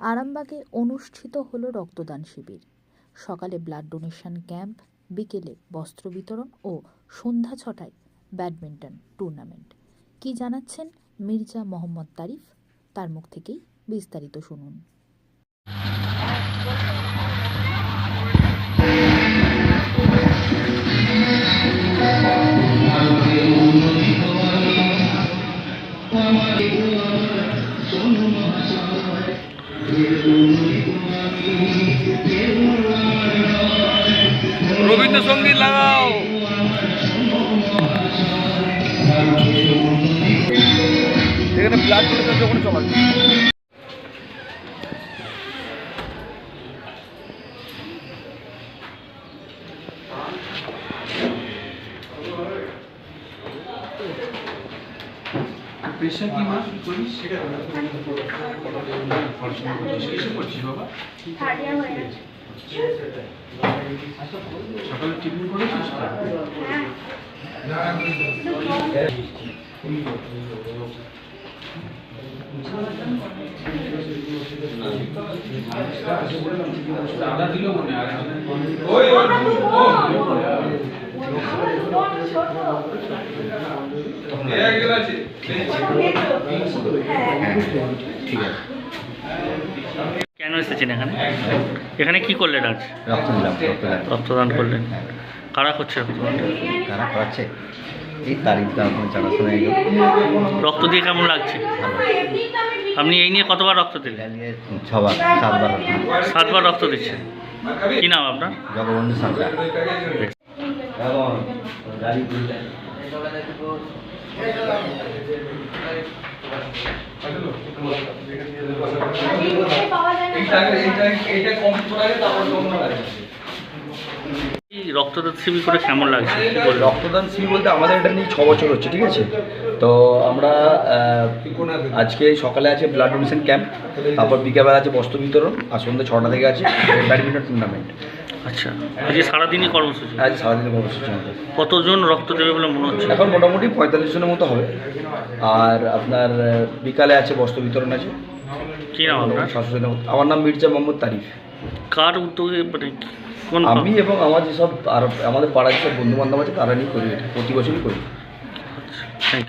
আরামবাগে অনুষ্ঠিত হলো রক্তদান শিবির। সকালে ব্লাড ডোনেশন ক্যাম্প, বিকেলে বস্ত্র বিতরণ ও সন্ধ্যা ছটায় ব্যাডমিন্টন টুর্নামেন্ট। কি জানাচ্ছেন মির্জা মোহাম্মদ তারিফ? তার মুখ থেকেই বিস্তারিত শুনুন। রবীন্দ্রসঙ্গীত লাগাও। এখানে ব্লাড ডোনেশন যখন চলা প্রেশার কি মা? করিস কিসে করছিস বাবা। সকালে টিফিন করেছিস তো? দাদা দিল মনে আরেকজন। কেন এসেছেন এখানে? এখানে কি করলেন আজ? রক্ত দিলাম রক্তদান করলেন। কারা করছে রক্তদান কারা করাচ্ছে? এই তারিখ জানাশোনা রক্ত দিয়ে কেমন লাগছে? আপনি এই নিয়ে কতবার রক্ত দিলেন? ছবার সাতবার সাতবার রক্ত দিচ্ছেন। কি নাম আপনার? জগবন্ধু সাঁতরা রক্তদান শিবির করে কেমন লাগছে? রক্তদান শিবির বলতে আমাদের এটা নিয়ে ছ বছর হচ্ছে, ঠিক আছে? তো আমরা আজকে সকালে আছে ব্লাড ডোনেশন ক্যাম্প তারপর বিকেলবেলা আছে বস্ত্র বিতরণ, আর সন্ধ্যে ছটা থেকে আছে ব্যাডমিন্টন টুর্নামেন্ট আচ্ছা আজকে সারাদিনই কর্মসূচি? আজ সারাদিনের কর্মসূচি আমাদের। কতজন রক্ত দেবে বলে মনে হচ্ছে? এখন মোটামুটি পঁয়তাল্লিশ জনের মতো হবে। আর আপনার বিকালে আছে বস্ত্র বিতরণ আছে। কি নাম আপনার? সাতশো আমার নাম মির্জা মোহাম্মদ তারিফ। কার উদ্যোগে মানে কোন আমি এবং আমার যেসব আর আমাদের পাড়ার যেসব বন্ধু বান্ধব আছে তারা নিয়ে করি এটা। প্রতি বছরই করি। থ্যাংক